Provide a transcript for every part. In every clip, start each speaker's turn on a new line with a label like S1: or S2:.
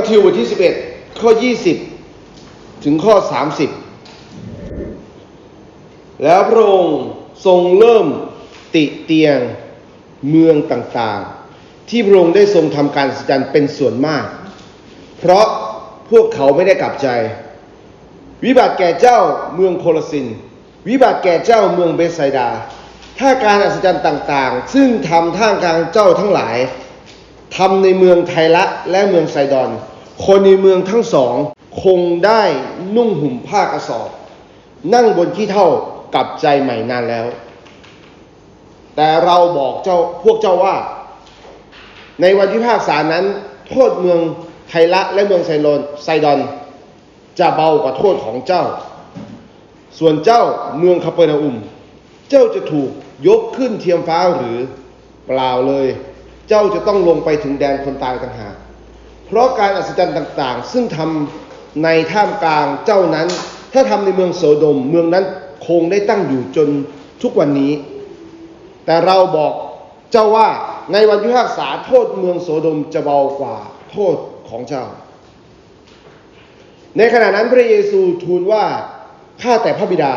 S1: มัทธิวบทที่ 11 ข้อ 20 ถึงข้อ 30 แล้วพระองค์ทรงเริ่มติเตียงเมืองต่างๆ ที่พระองค์ได้ทรงทำการอัศจรรย์เป็นส่วนมาก เพราะพวกเขาไม่ได้กลับใจ วิบัติแก่เจ้าเมืองโคลสิน วิบัติแก่เจ้าเมืองเบธไซดา ถ้าการอัศจรรย์ต่างๆ ซึ่งทำท่ามกลางเจ้าทั้งหลาย ทำในเมืองไทละและเมืองไซดอน คนในเมืองทั้งสอง คงได้นุ่งห่มผ้ากระสอบ นั่งบนขี้เท่ากับใจใหม่นานแล้ว แต่เราบอกเจ้าพวกเจ้าว่า ในวันพิพากษานั้น โทษเมืองไทละและเมืองไซโลนไซดอน จะเบากว่าโทษของเจ้า ส่วนเจ้าเมืองคาเปอร์นาอุม เจ้าจะถูกยกขึ้นเทียมฟ้าหรือเปล่าเลย เจ้าจะต้องลงไปถึงแดนคนตายต่างหาก เพราะการอัศจรรย์ต่างๆ ซึ่งทำในท่ามกลางเจ้านั้น ถ้าทำในเมืองโสดม เมืองนั้นคงได้ตั้งอยู่จนทุกวันนี้ แต่เราบอกเจ้าว่าในวันพิพากษาโทษเมืองโสดมจะเบากว่าโทษของเจ้า ในขณะนั้นพระเยซูทูลว่าข้าแต่พระบิดา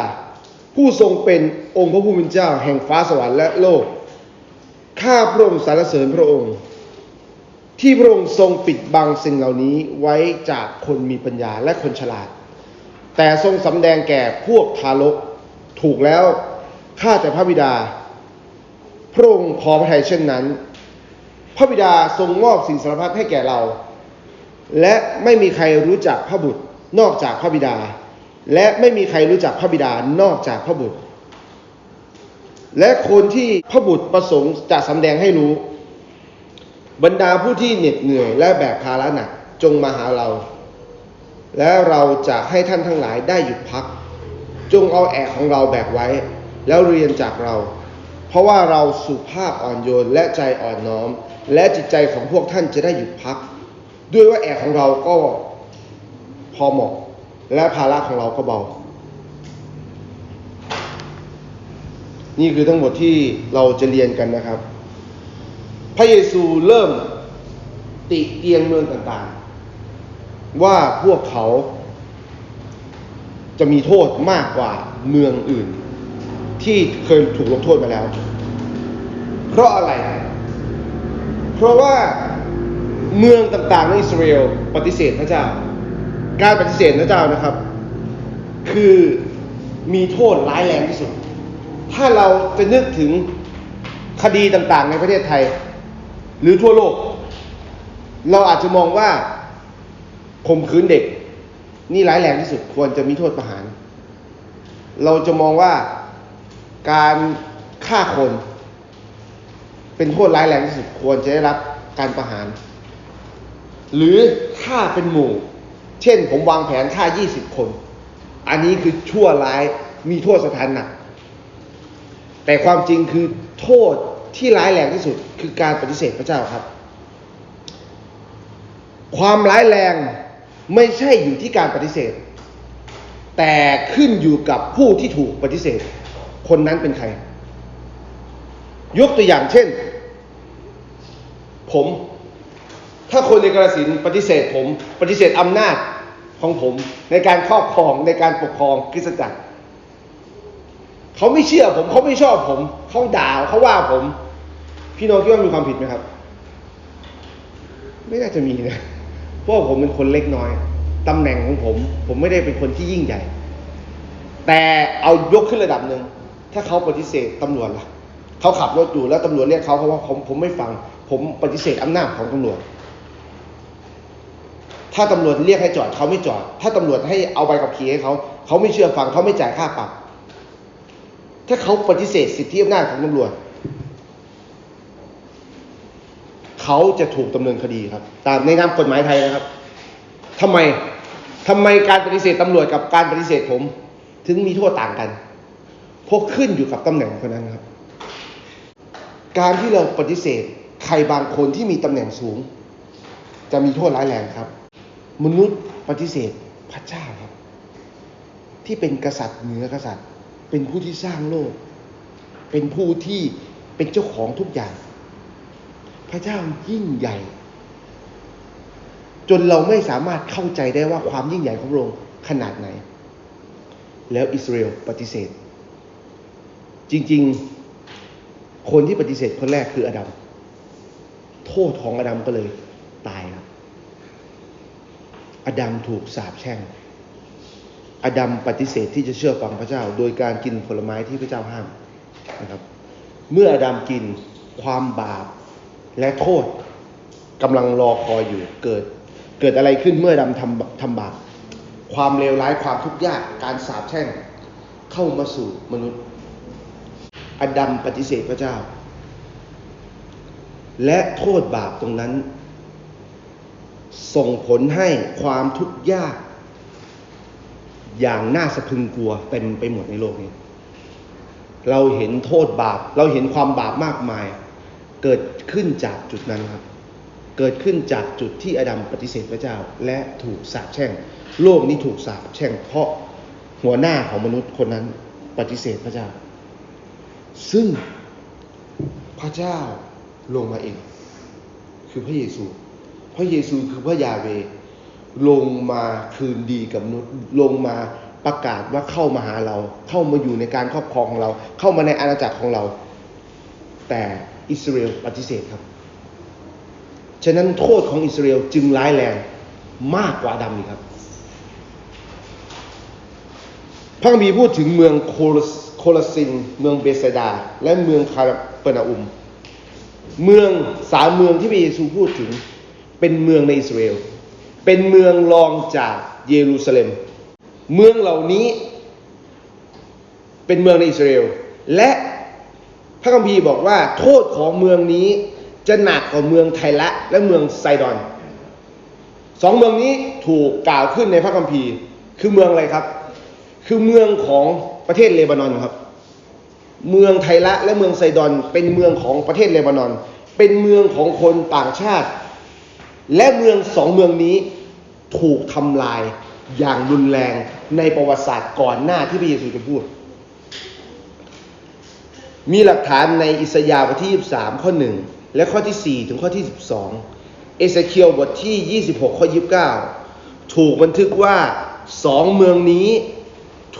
S1: ผู้ทรงเป็นองค์พระผู้เป็นเจ้า แห่งฟ้าสวรรค์และโลก ข้าพระองค์สรรเสริญพระองค์ ที่พระองค์ทรงปิดบังสิ่งเหล่านี้ไว้จากคนมีปัญญาและคนฉลาด แต่ทรงสำแดงแก่พวกทารกถูกแล้วข้าแต่พระบิดา พระองค์พอพระทัยเช่นนั้น พระบิดาทรงมอบสิ่งสารพัดให้แก่เรา และไม่มีใครรู้จักพระบุตรนอกจากพระบิดา และไม่มีใครรู้จักพระบิดานอกจากพระบุตร และคนที่พระบุตรประสงค์จะสำแดงให้รู้ บรรดาผู้ที่เหน็ดเหนื่อยและแบกภาระหนักจงมาหาเรา และเราจะให้ท่านทั้งหลายได้หยุดพัก จงเอาแอกของเราแบกไว้ แล้วเรียนจากเรา เพราะว่าเราสุภาพอ่อนโยนและใจอ่อนน้อม และจิตใจของพวกท่านจะได้หยุดพัก ด้วยว่าแอกของเราก็พอเหมาะและภาระของเราก็เบา นี่คือทั้งหมดที่เราจะเรียนกันนะครับ พระเยซูเริ่มติเตียงเมืองต่างๆ ว่าพวกเขาจะมีโทษมากกว่าเมืองอื่น ที่เคยถูกลงโทษมาแล้ว เพราะอะไร เพราะว่าเมืองต่างๆในอิสราเอลปฏิเสธพระเจ้า การปฏิเสธพระเจ้านะครับ คือมีโทษร้ายแรงที่สุด ถ้าเราจะนึกถึงคดีต่างๆ ในประเทศไทย หรือทั่วโลก เราอาจจะมองว่าข่มขืนเด็ก นี่ร้ายแรงที่สุดควรจะมีโทษประหาร เราจะมองว่าการฆ่าคน เป็นโทษร้ายแรงที่สุดควรจะได้รับการประหาร หรือฆ่าเป็นหมู่ เช่นผมวางแผนฆ่า 20 คน อันนี้คือชั่วร้ายมีโทษสถานหนัก แต่ความจริงคือโทษที่ร้ายแรงที่สุดคือการปฏิเสธพระเจ้าครับ ความร้ายแรงไม่ใช่อยู่ที่การปฏิเสธ แต่ขึ้นอยู่กับผู้ที่ถูกปฏิเสธ คนนั้นเป็นใคร ยกตัวอย่างเช่น ผม ถ้าคนในกระสินปฏิเสธผม ปฏิเสธอำนาจของผมในการครอบครองในการปกครองคริสตจักร เขาไม่เชื่อผมเขาไม่ชอบผมเขาด่าเขาว่าผม พี่น้องคิดว่ามีความผิดไหมครับ ไม่น่าจะมีนะเพราะผมเป็นคนเล็กน้อยตำแหน่งของผม ผมไม่ได้เป็นคนที่ยิ่งใหญ่ แต่เอายกขึ้นระดับหนึ่งถ้าเขาปฏิเสธตำรวจล่ะเขาขับรถอยู่แล้วตำรวจเรียกเขาเขาว่าผมผมไม่ฟัง ผมปฏิเสธอำนาจของตำรวจ ถ้าตำรวจเรียกให้จอดเขาไม่จอด ถ้าตำรวจให้เอาใบขับขี่ให้เขาเขาไม่เชื่อฟังเขาไม่จ่ายค่าปรับ ถ้าเขาปฏิเสธสิทธิอำนาจของตำรวจ เขาจะถูกดำเนินคดีครับ ตามในนามกฎหมายไทยนะครับทำไมทำไมการปฏิเสธตำรวจกับการปฏิเสธผม ถึงมีโทษต่างกันเพราะขึ้นอยู่กับตำแหน่งคนนั้นครับ การที่เราปฏิเสธใครบางคนที่มีตำแหน่งสูง จะมีโทษร้ายแรงครับ มนุษย์ปฏิเสธพระเจ้าครับ ที่เป็นกษัตริย์เหนือกษัตริย์ เป็นผู้ที่สร้างโลก เป็นผู้ที่เป็นเจ้าของทุกอย่าง พระเจ้ายิ่งใหญ่ จนเราไม่สามารถเข้าใจได้ว่าความยิ่งใหญ่ของพระองค์ขนาดไหน แล้วอิสราเอลปฏิเสธ จริงๆ คนที่ปฏิเสธคนแรกคืออาดัมโทษของอาดัมก็เลยตายครับอาดัมถูกสาปแช่ง อาดัมปฏิเสธที่จะเชื่อฟังพระเจ้า โดยการกินผลไม้ที่พระเจ้าห้ามนะครับ เมื่ออาดัมกินความบาปและโทษกำลังรอคอยอยู่เกิด เกิดอะไรขึ้นเมื่ออาดัมทำทำบาปความเลวร้ายความทุกข์ยากการสาปแช่งเข้ามาสู่มนุษย์อดัมปฏิเสธพระเจ้า และโทษบาปตรงนั้น ส่งผลให้ความทุกข์ยาก อย่างน่าสะพรึงกลัวเต็มไปหมดในโลกนี้ เราเห็นโทษบาป เราเห็นความบาปมากมาย เกิดขึ้นจากจุดนั้นครับ เกิดขึ้นจากจุดที่อดัมปฏิเสธพระเจ้า และถูกสาปแช่ง โลกนี้ถูกสาปแช่งเพราะหัวหน้าของมนุษย์คนนั้นปฏิเสธพระเจ้า ซึ่งพระเจ้าลงมาเอง คือพระเยซู พระเยซูคือพระยาเว ลงมาคืนดีกับมนุษย์ลงมาประกาศว่าเข้ามาหาเรา เข้ามาอยู่ในการครอบครองของเรา เข้ามาในอาณาจักรของเรา แต่อิสราเอลปฏิเสธครับ ฉะนั้นโทษของอิสราเอลจึงร้ายแรงมากกว่าดัมอีกครับพระมีพูดถึงเมืองโคลสโคลาซิน เมืองเบเซดา และเมืองคาเปนาอุม เมืองสามเมืองที่พระเยซูพูดถึงเป็นเมืองในอิสราเอล เป็นเมืองรองจากเยรูซาเล็ม เมืองเหล่านี้เป็นเมืองในอิสราเอล และพระคัมภีร์บอกว่า โทษของเมืองนี้จะหนักกว่าเมืองไทละและเมืองไซดอนสองเมืองนี้ถูกกล่าวขึ้นในพระคัมภีร์ คือเมืองอะไรครับ คือเมืองของประเทศเลบานอนครับ เมืองไทละและเมืองไซดอน เป็นเมืองของประเทศเลบานอน เป็นเมืองของคนต่างชาติ และเมืองสองเมืองนี้ถูกทำลายอย่างรุนแรงในประวัติศาสตร์ก่อนหน้าที่พระเยซูจะพูด มีหลักฐานในอิสยาห์บทที่ 23 ข้อ 1 และข้อที่ 4 ถึงข้อที่ 12 เอเสเคียลบทที่ 26 ข้อ 29 ถูกบันทึกว่าสองเมืองนี้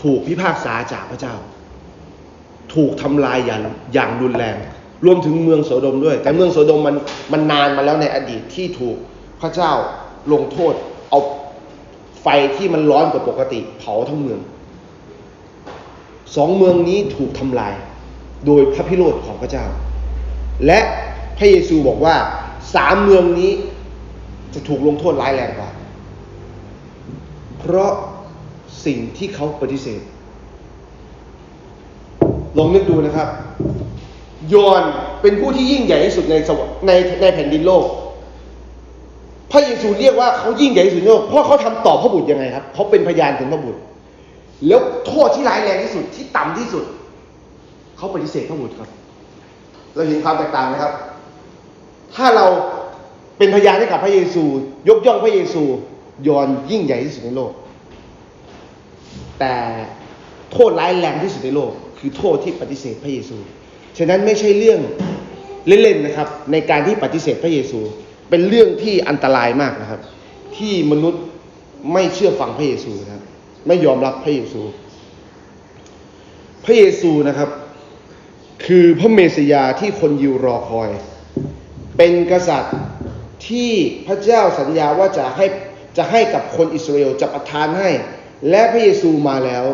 S1: ถูกพิพากษาจากพระเจ้า ถูกทำลายอย่างอย่างรุนแรง รวมถึงเมืองโสดมด้วย แต่เมืองโสดมมันมันนานมาแล้วในอดีตที่ถูก พระเจ้าลงโทษ เอาไฟที่มันร้อนกว่าปกติ เผาทั้งเมือง สองเมืองนี้ถูกทำลาย โดยพระพิโรธของพระเจ้า และพระเยซูบอกว่าสามเมืองนี้จะถูกลงโทษร้ายแรงกว่า เพราะสิ่งที่เขาปฏิเสธ ลองนึกดูนะครับ ยอนเป็นผู้ที่ยิ่งใหญ่ที่สุดในในในแผ่นดินโลก พระเยซูเรียกว่าเขายิ่งใหญ่ที่สุดในโลกเพราะเขาทำต่อพระบุตรยังไงครับเขาเป็นพยานถึงพระบุตร แล้วโทษที่ร้ายแรงที่สุดที่ต่ำที่สุดเขาปฏิเสธพระบุตรครับ เราเห็นความแตกต่างไหมครับ ถ้าเราเป็นพยานให้กับพระเยซู ยกย่องพระเยซูยอนยิ่งใหญ่ที่สุดในโลก แต่โทษร้ายแรงที่สุดในโลก คือโทษที่ปฏิเสธพระเยซู ฉะนั้นไม่ใช่เรื่องเล่นๆนะครับ ในการที่ปฏิเสธพระเยซู เป็นเรื่องที่อันตรายมากนะครับ ที่มนุษย์ไม่เชื่อฟังพระเยซูนะครับ ไม่ยอมรับพระเยซู พระเยซูนะครับ คือพระเมสยาที่คนยิวรอคอย เป็นกษัตริย์ที่พระเจ้าสัญญาว่าจะให้จะให้กับคนอิสราเอลจะประทานให้ และพระเยซูมาแล้ว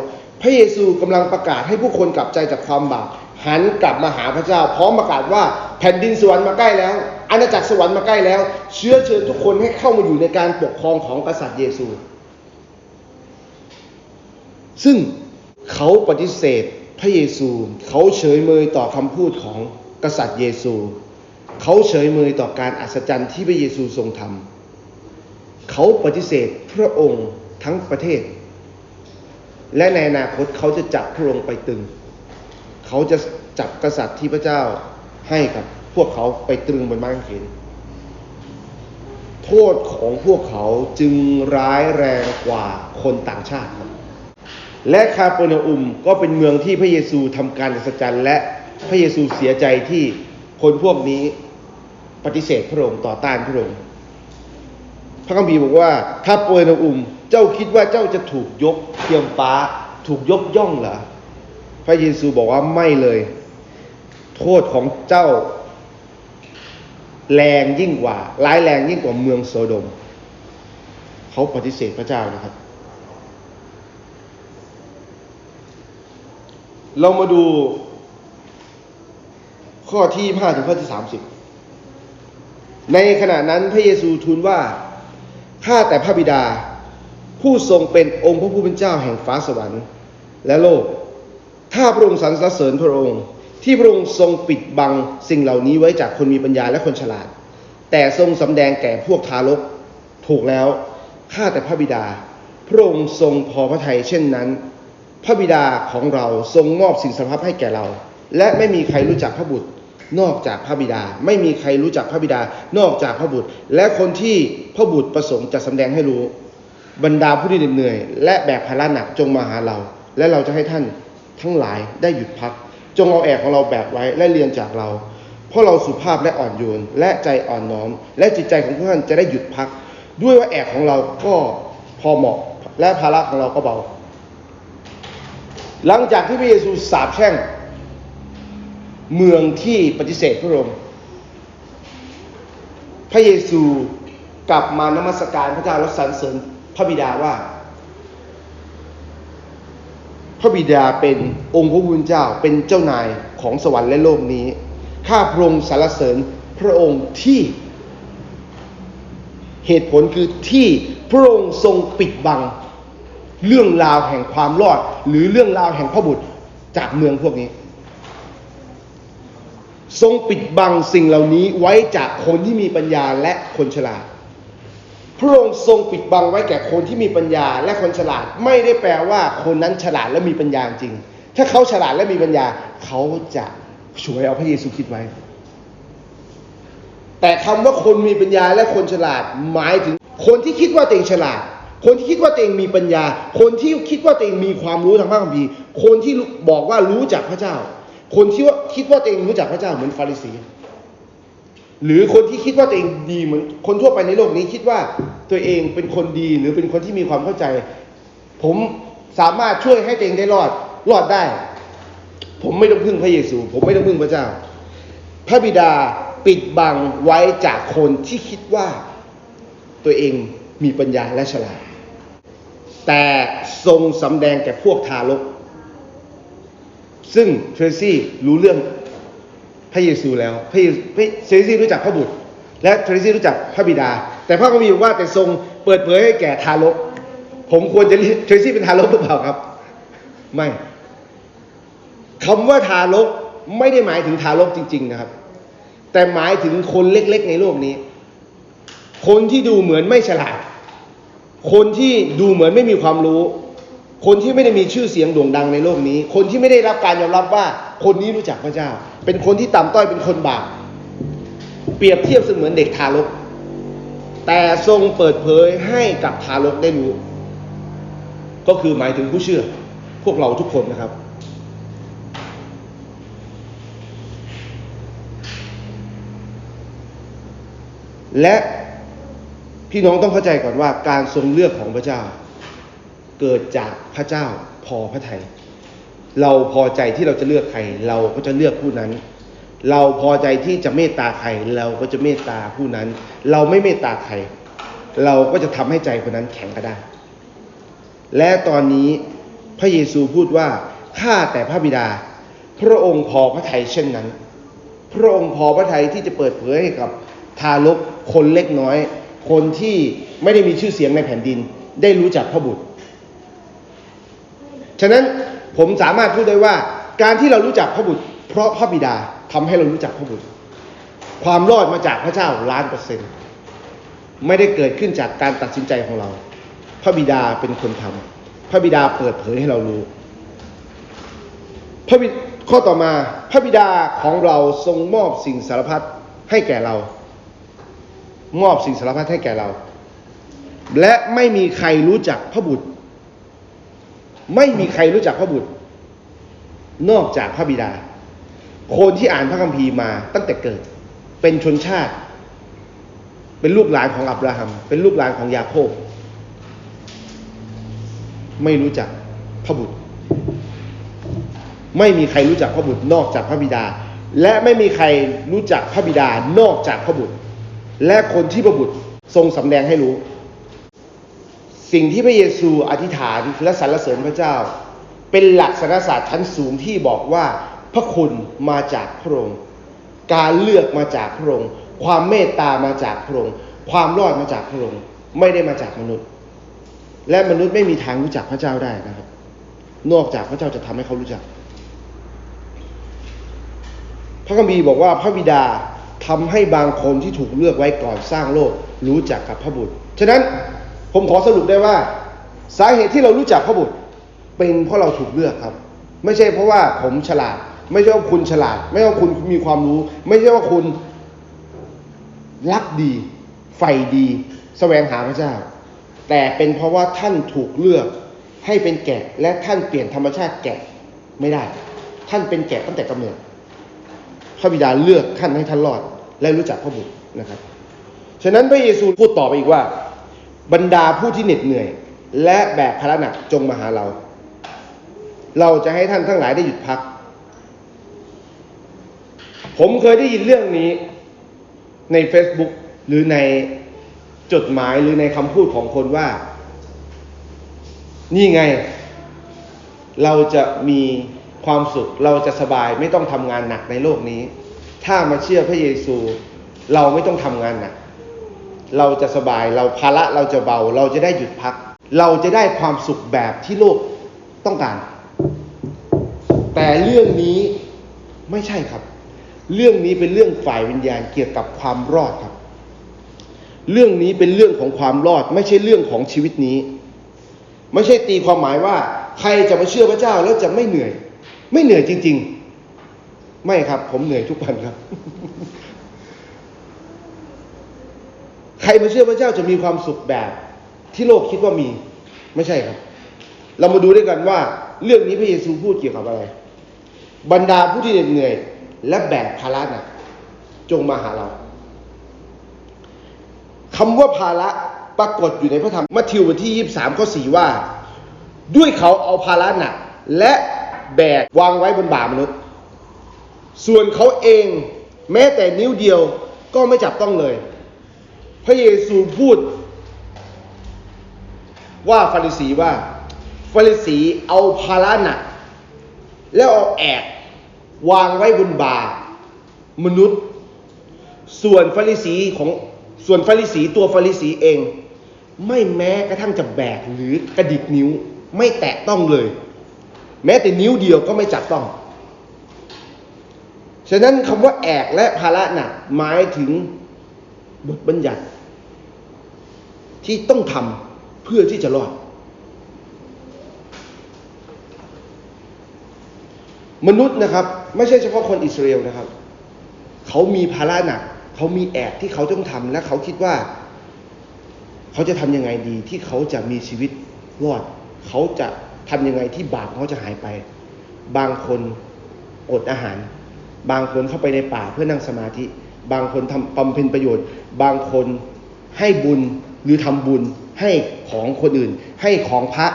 S1: พระเยซูกำลังประกาศให้ผู้คนกลับใจจากความบาปหันกลับมาหาพระเจ้า พร้อมประกาศว่าแผ่นดินสวรรค์มาใกล้แล้ว อาณาจักรสวรรค์มาใกล้แล้ว เชื้อเชิญทุกคนให้เข้ามาอยู่ในการปกครองของกษัตริย์เยซู ซึ่งเขาปฏิเสธพระเยซู เขาเฉยเมยต่อคำพูดของกษัตริย์เยซู เขาเฉยเมยต่อการอัศจรรย์ที่พระเยซูทรงทำเขาปฏิเสธพระองค์ทั้งประเทศ และในอนาคตเขาจะจับพระองค์ไปตึง เขาจะจับกษัตริย์ที่พระเจ้าให้กับ พวกเขาไปตรึงบนไม้กางเขนโทษของพวกเขาจึงร้ายแรงกว่าคนต่างชาติครับ และคาเปรนาอุมก็เป็นเมืองที่พระเยซูทำการอัศจรรย์และพระเยซูเสียใจที่คนพวกนี้ปฏิเสธพระองค์ต่อต้านพระองค์พระคัมภีร์บอกว่าถ้าเปยนอุมเจ้าคิดว่าเจ้าจะถูกยกเทียมฟ้าถูกยกย่องเหรอพระเยซูบอกว่าไม่เลย โทษของเจ้า แรงยิ่งกว่า ร้ายแรงยิ่งกว่าเมืองโซโดม เขาปฏิเสธพระเจ้านะครับ เรามาดูข้อที่5ถึงข้อที่30ในขณะนั้นพระเยซูทูลว่าข้าแต่พระบิดา ผู้ทรงเป็นองค์พระผู้เป็นเจ้าแห่งฟ้าสวรรค์ และโลก ถ้าพระองค์สรรเสริญพระองค์ ที่พระองค์ทรงปิดบังสิ่งเหล่านี้ไว้จากคนมีปัญญาและคนฉลาด แต่ทรงสำแดงแก่พวกทารกถูกแล้วข้าแต่พระบิดา พระองค์ทรงพอพระทัยเช่นนั้น พระบิดาของเราทรงมอบสิ่งสรรพให้แก่เรา และไม่มีใครรู้จักพระบุตรนอกจากพระบิดา ไม่มีใครรู้จักพระบิดานอกจากพระบุตร และคนที่พระบุตรประสงค์จะสำแดงให้รู้ บรรดาผู้ที่เหนื่อย และแบกภาระหนักจงมาหาเรา และเราจะให้ท่านทั้งหลายได้หยุดพัก จงเอาแอกของเราแบกไว้และเรียนจากเรา เพราะเราสุภาพและอ่อนโยนและใจอ่อนน้อม และจิตใจของท่านจะได้หยุดพัก ด้วยว่าแอกของเราก็พอเหมาะและภาระของเราก็เบา หลังจากที่พระเยซูสาปแช่ง เมืองที่ปฏิเสธพระองค์พระเยซูกลับมานมัสการพระเจ้าและสรรเสริญพระบิดาว่า พระบิดาเป็นองค์พระผู้เเจ้าเป็นเจ้านายของสวรรค์และโลกนี้ ข้าพระองค์สรรเสริญพระองค์ที่เหตุผลคือที่พระองค์ทรงปิดบัง เรื่องราวแห่งความรอด หรือเรื่องราวแห่งพระบุตรจากเมืองพวกนี้ ทรงปิดบังสิ่งเหล่านี้ไว้จากคนที่มีปัญญาและคนฉลาด พระองค์ทรงปิดบังไว้แก่คนที่มีปัญญาและคนฉลาด ไม่ได้แปลว่าคนนั้นฉลาดและมีปัญญาจริง ถ้าเขาฉลาดและมีปัญญา เขาจะช่วยเอาพระเยซูคิดไว้ แต่คำว่าคนมีปัญญาและคนฉลาดหมายถึง คนที่คิดว่าตัวเองฉลาด คนที่คิดว่าตัวเองมีปัญญา คนที่คิดว่าตัวเองมีความรู้ทางพระคัมภีร์คนที่บอกว่ารู้จักพระเจ้า คนที่ว่าคิดว่าตัวเองรู้จักพระเจ้าเหมือนฟาริสี หรือคนที่คิดว่าตัวเองดีเหมือนคนทั่วไปในโลกนี้คิดว่าตัวเองเป็นคนดีหรือเป็นคนที่มีความเข้าใจ ผมสามารถช่วยให้ตัวเองได้รอดรอดได้ ผมไม่ต้องพึ่งพระเยซู ผมไม่ต้องพึ่งพระเจ้า พระบิดาปิดบังไว้จากคนที่คิดว่าตัวเองมีปัญญาและฉลาด แต่ทรงสำแดงแก่พวกทารก ซึ่งเทรซี่รู้เรื่อง พระเยซูแล้ว พระเยซูพระเทรซี่รู้จักพระบุตร และเทรซี่รู้จักพระบิดา แต่พระคัมภีร์บอกว่าแต่ทรงเปิดเผยให้แก่ทารก ผมควรจะเรียกเทรซี่เป็นทารกหรือเปล่าครับ ไม่คำว่าทารกไม่ได้หมายถึงทารกจริง ๆนะครับ แต่หมายถึงคนเล็ก ๆ ในโลกนี้ คนที่ดูเหมือนไม่ฉลาด คนที่ดูเหมือนไม่มีความรู้ คนที่ไม่ได้มีชื่อเสียงโด่งดังในโลกนี้ คนที่ไม่ได้รับการยอมรับว่าคนนี้รู้จักพระเจ้า เป็นคนที่ต่ำต้อยเป็นคนบาปเปรียบเทียบเสมือนเด็กทารก แต่ทรงเปิดเผยให้กับทารกได้รู้ ก็คือหมายถึงผู้เชื่อ พวกเราทุกคนนะครับ และพี่น้องต้องเข้าใจก่อนว่าการทรงเลือกของพระเจ้า เกิดจากพระเจ้าพอพระทัยเราพอใจที่เราจะเลือกใคร เราก็จะเลือกผู้นั้น เราพอใจที่จะเมตตาใคร เราก็จะเมตตาผู้นั้น เราไม่เมตตาใคร เราก็จะทำให้ใจคนนั้นแข็งก็ได้และตอนนี้พระเยซูพูดว่าข้าแต่พระบิดา พระองค์พอพระทัยเช่นนั้น พระองค์พอพระทัยที่จะเปิดเผยให้กับทารกคนเล็กน้อย คนที่ไม่ได้มีชื่อเสียงในแผ่นดิน ได้รู้จักพระบุตร ฉะนั้นผมสามารถพูดได้ว่า การที่เรารู้จักพระบุตร เพราะพระบิดาทำให้เรารู้จักพระบุตร ความรอดมาจากพระเจ้าล้านเปอร์เซ็นต์ไม่ได้เกิดขึ้นจากการตัดสินใจของเรา พระบิดาเป็นคนทำพระบิดาเปิดเผยให้เรารู้พระบิข้อต่อมาพระบิดาของเราทรงมอบสิ่งสารพัดให้แก่เรา มอบสิ่งสารพัดให้แก่เรา และไม่มีใครรู้จักพระบุตร ไม่มีใครรู้จักพระบุตร นอกจากพระบิดา คนที่อ่านพระคัมภีร์มาตั้งแต่เกิด เป็นชนชาติ เป็นลูกหลานของอับราฮัม เป็นลูกหลานของยาโคบ ไม่รู้จักพระบุตร ไม่มีใครรู้จักพระบุตร นอกจากพระบิดา และไม่มีใครรู้จักพระบิดานอกจากพระบุตร และคนที่พระบุตรทรงสำแดงให้รู้ สิ่งที่พระเยซูอธิษฐานและสรรเสริญพระเจ้า เป็นหลักสารศาสตร์ชั้นสูงที่บอกว่าพระคุณมาจากพระองค์ การเลือกมาจากพระองค์ ความเมตตามาจากพระองค์ ความรอดมาจากพระองค์ ไม่ได้มาจากมนุษย์ และมนุษย์ไม่มีทางรู้จักพระเจ้าได้นะครับ นอกจากพระเจ้าจะทำให้เขารู้จัก พระคัมภีร์บอกว่าพระบิดาทำให้บางคนที่ถูกเลือกไว้ก่อนสร้างโลกรู้จักกับพระบุตร ฉะนั้น ผมขอสรุปได้ว่า สาเหตุที่เรารู้จักพระบุตร เป็นเพราะเราถูกเลือกครับ ไม่ใช่เพราะว่าผมฉลาด ไม่ใช่ว่าคุณฉลาด ไม่ใช่ว่าคุณมีความรู้ ไม่ใช่ว่าคุณรักดีใฝ่ดีแสวงหาพระเจ้า แต่เป็นเพราะว่าท่านถูกเลือกให้เป็นแกะและท่านเปลี่ยนธรรมชาติแกะไม่ได้ ท่านเป็นแกะตั้งแต่กำเนิดพระบิดาเลือกท่านให้ท่านรอดและรู้จักพระบุตรนะครับ ฉะนั้นพระเยซูพูดต่อไปอีกว่า บรรดาผู้ที่เหน็ดเหนื่อย และแบกภาระหนักจงมาหาเรา เราจะให้ท่านทั้งหลายได้หยุดพัก ผมเคยได้ยินเรื่องนี้ใน Facebook หรือในจดหมายหรือในคำพูดของคนว่า นี่ไง เราจะมีความสุขเราจะสบายไม่ต้องทำงานหนักในโลกนี้ ถ้ามาเชื่อพระเยซู เราไม่ต้องทำงานหนัก เราจะสบายเราภาระเราจะเบา เราจะได้หยุดพัก เราจะได้ความสุขแบบที่โลกต้องการ แต่เรื่องนี้ไม่ใช่ครับ เรื่องนี้เป็นเรื่องฝ่ายวิญญาณเกี่ยวกับความรอดครับ เรื่องนี้เป็นเรื่องของความรอด ไม่ใช่เรื่องของชีวิตนี้ ไม่ใช่ตีความหมายว่า ใครจะมาเชื่อพระเจ้าแล้วจะไม่เหนื่อย ไม่เหนื่อยจริง ๆ ไม่ครับ ผมเหนื่อยทุกวันครับ ใค รมาเชื่อพระเจ้าจะมีความสุขแบบที่โลกคิดว่ามีไม่ใช่ครับ เรามาดูด้วยกันว่า เรื่องนี้พระเยซูพูดเกี่ยวกับอะไร บรรดาผู้ที่เหน็ดเหนื่อย และแบกภาระหนักจงมาหาเราคำว่าภาระปรากฏอยู่ในพระธรรมมัทธิวบทที่23ข้อ4ว่า ด้วยเขาเอาภาระหนัก และแบกวางไว้บนบ่ามนุษย์ ส่วนเขาเองแม้แต่นิ้วเดียวก็ไม่จับต้องเลย ระเยซูพูด ว่าฟาริสีว่าฟาริสีเอาภาระหนักแล้วเอาแอกวางไว้บนบ่ามนุษย์ ส่วนฟาริสีของส่วนฟาริสีตัวฟาริสีเอง ไม่แม้กระทั่งจะแบกหรือกระดิกนิ้วไม่แตะต้องเลย แม้แต่นิ้วเดียวก็ไม่จับต้อง ฉะนั้นคำว่าแอกและภาระหนักหมายถึงบทบัญญัติ ที่ต้องทำเพื่อที่จะรอด มนุษย์นะครับ ไม่ใช่เฉพาะคนอิสราเอลนะครับ เขามีภาระหนัก เขามีแอกที่เขาต้องทำและเขาคิดว่า เขาจะทำยังไงดีที่เขาจะมีชีวิตรอด เขาจะทำยังไงที่บาปเขาจะหายไป บางคนอดอาหาร บางคนเข้าไปในป่าเพื่อนั่งสมาธิ บางคนทำบำเพ็ญประโยชน์ บางคนให้บุญ หรือทำบุญให้ของคนอื่น ให้ของพระ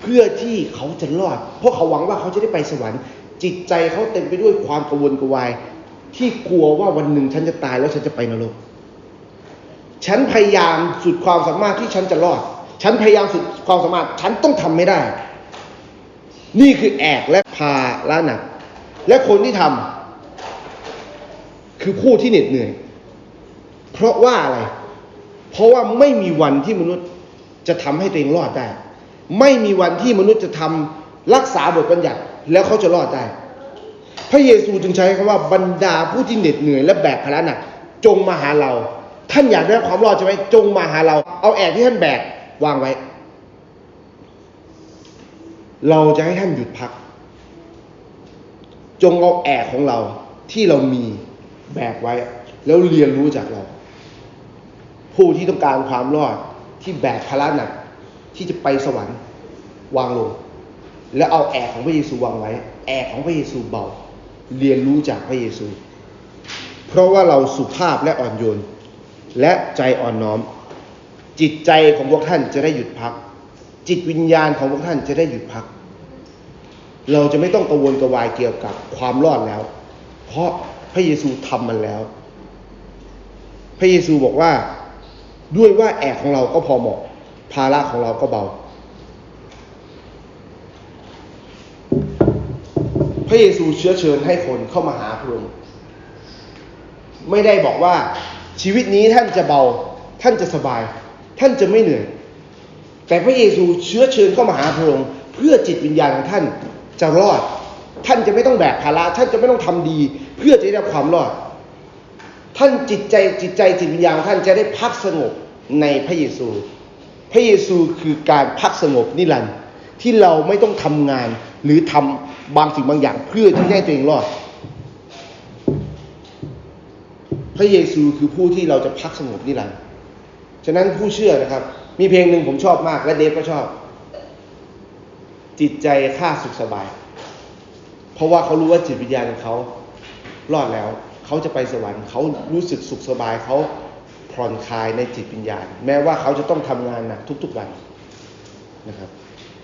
S1: เพื่อที่เขาจะรอด เพราะเขาหวังว่าเขาจะได้ไปสวรรค์ จิตใจเขาเต็มไปด้วยความกังวลกวาย ที่กลัวว่าวันหนึ่งฉันจะตายแล้วฉันจะไปนรก ฉันพยายามสุดความสามารถที่ฉันจะรอด ฉันพยายามสุดความสามารถ ฉันต้องทำไม่ได้ นี่คือแอกและพาละหนัก และคนที่ทำคือผู้ที่เหน็ดเหนื่อย เพราะว่าอะไร เพราะว่าไม่มีวันที่มนุษย์จะทำให้ตัวเองรอดได้ ไม่มีวันที่มนุษย์จะทำรักษาบทบัญญัติแล้วเขาจะรอดได้ พระเยซูจึงใช้คำว่าบรรดาผู้ที่เหน็ดเหนื่อยและแบกภาระหนักจงมาหาเรา ท่านอยากได้ความรอดใช่ไหมจงมาหาเรา เอาแอกที่ท่านแบกวางไว้ เราจะให้ท่านหยุดพัก จงเอาแอกของเราที่เรามีแบกไว้ แล้วเรียนรู้จากเรา ผู้ที่ต้องการความรอดที่แบกภาระหนักที่จะไปสวรรค์วางลง แล้วเอาแอกของพระเยซูวางไว้ แอกของพระเยซูเบา เรียนรู้จากพระเยซู เพราะว่าเราสุภาพและอ่อนโยน และใจอ่อนน้อม จิตใจของพวกท่านจะได้หยุดพัก จิตวิญญาณของพวกท่านจะได้หยุดพัก เราจะไม่ต้องกังวลกระวายเกี่ยวกับความรอดแล้ว เพราะพระเยซูทำมันแล้ว พระเยซูบอกว่า ด้วยว่าแอกของเราก็พอเหมาะ ภาระของเราก็เบา พระเยซูเชื้อเชิญให้คนเข้ามาหาพระองค์ไม่ได้บอกว่าชีวิตนี้ท่านจะเบา ท่านจะสบาย ท่านจะไม่เหนื่อย แต่พระเยซูเชื้อเชิญเข้ามาหาพระองค์เพื่อจิตวิญญาณของท่านจะรอด ท่านจะไม่ต้องแบกภาระท่านจะไม่ต้องทำดี เพื่อจะได้ความรอด ท่านจิตใจจิตใจจิตวิญญาณท่านจะได้พักสงบ ในพระเยซู พระเยซูคือการพักสงบนิรันดร์ที่เราไม่ต้องทำงานหรือทำบางสิ่งบางอย่างเพื่อที่จะให้ตัวเองรอด พระเยซูคือผู้ที่เราจะพักสงบนิรันดร์ฉะนั้นผู้เชื่อนะครับ มีเพลงหนึ่งผมชอบมากและเดฟก็ชอบ จิตใจข้าสุขสบาย เพราะว่าเขารู้ว่าจิตวิญญาณของเขารอดแล้ว เขาจะไปสวรรค์เขารู้สึกสุขสบายเขา ผ่อนคลายในจิตวิญญาณ แม้ว่าเขาจะต้องทำงานหนักทุกๆวันนะครับ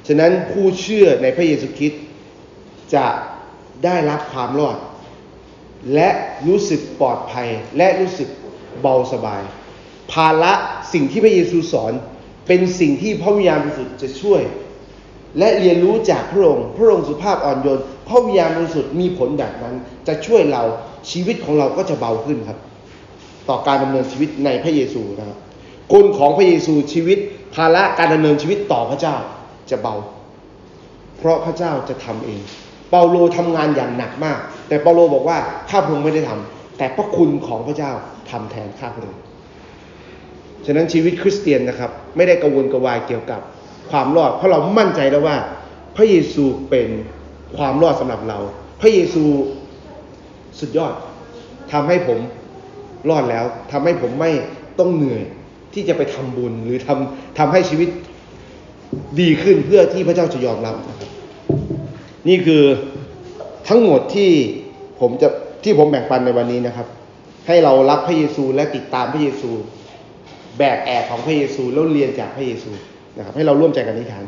S1: ฉะนั้นผู้เชื่อในพระเยซูคริสต์จะได้รับความรอด และรู้สึกปลอดภัยและรู้สึกเบาสบาย ภาระสิ่งที่พระเยซูสอนเป็นสิ่งที่พระวิญญาณบริสุทธิ์จะช่วย และเรียนรู้จากพระองค์พระองค์สุภาพอ่อนโยนพระวิญญาณบริสุทธิ์มีผลแบบนั้น จะช่วยเราชีวิตของเราก็จะเบาขึ้นครับ ต่อการดำเนินชีวิตในพระเยซูนะครับกลของพระเยซูชีวิตภาระการดำเนินชีวิตต่อพระเจ้าจะเบา เพราะพระเจ้าจะทำเอง เปาโลทำงานอย่างหนักมาก แต่เปาโลบอกว่าข้าพงไม่ได้ทำแต่พระคุณของพระเจ้าทำแทนข้าพงฉะนั้นชีวิตคริสเตียนนะครับ ไม่ได้กังวลกระวายเกี่ยวกับความรอด เพราะเรามั่นใจแล้วว่า พระเยซูเป็นความรอดสำหรับเรา พระเยซูสุดยอดทำให้ผม รอดแล้วทำให้ผมไม่ต้องเหนื่อยที่จะไปทำบุญหรือทำทำให้ชีวิตดีขึ้นเพื่อที่พระเจ้าจะยอมรับนะครับนี่คือทั้งหมดที่ผมจะที่ผมแบ่งปันในวันนี้นะครับ ให้เรารับพระเยซูและติดตามพระเยซู แบกแอกของพระเยซูแล้วเรียนจากพระเยซูนะครับ ให้เราร่วมใจกันอธิษฐาน